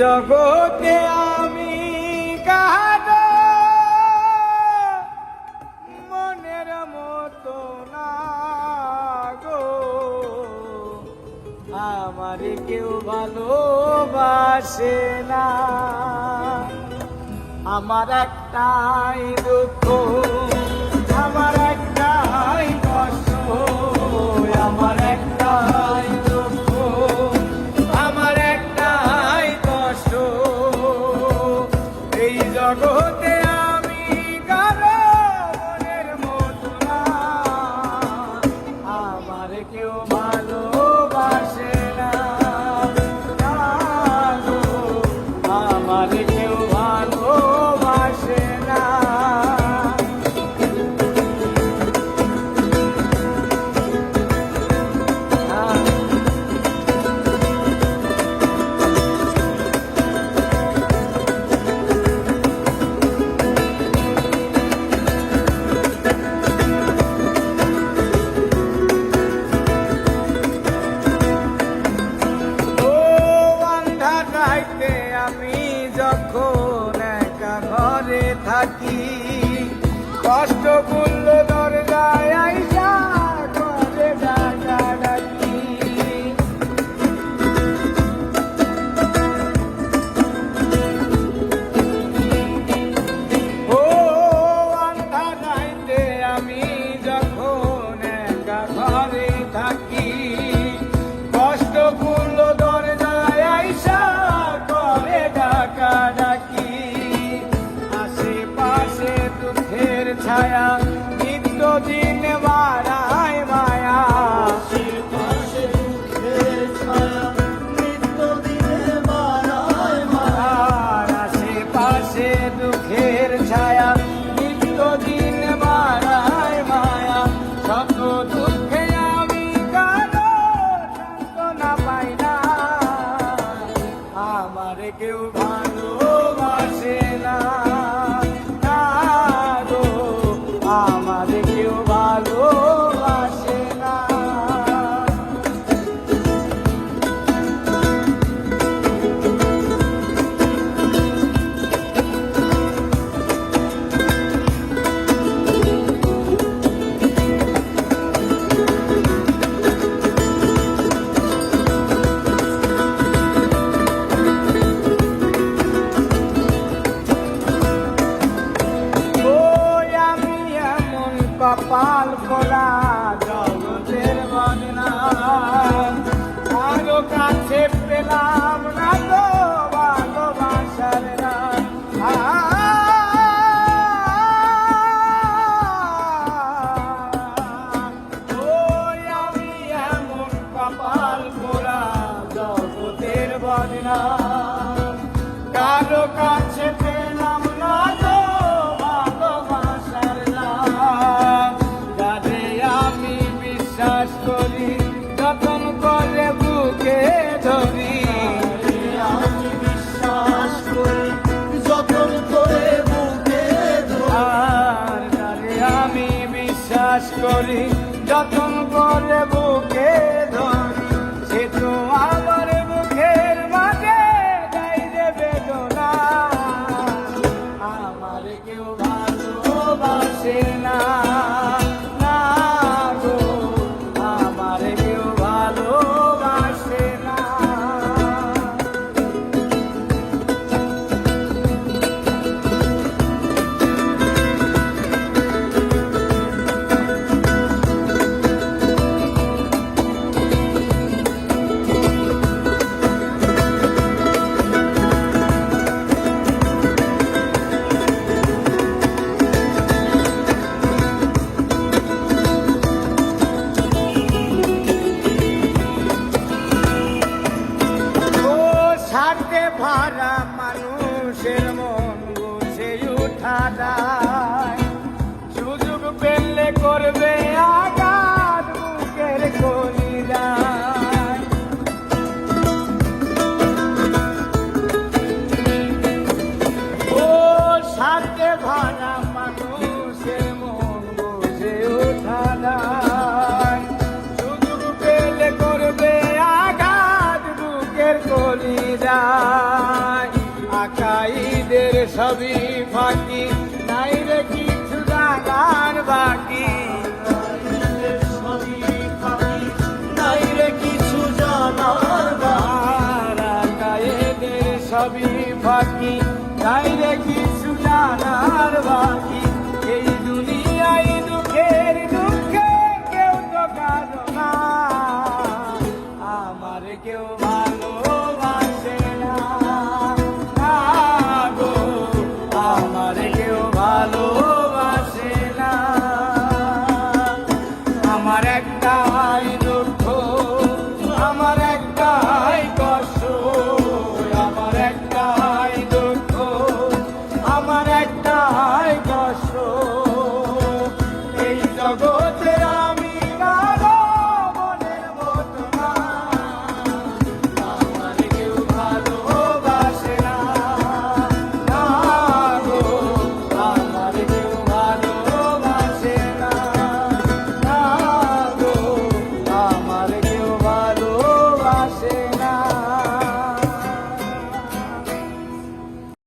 জগতে আমি কাহার মনের মতো না গো। আমার কেউ ভালোবাসে না। আমার একটাই দুঃখ। মানুষের মন গুছে উঠাটায় সুযোগ পেলে করবে আগে সবই ফাঁকি নাই রে কিছু জানার বাকি। সবই ফাঁকি, নাই রে কিছু জানার বাকি।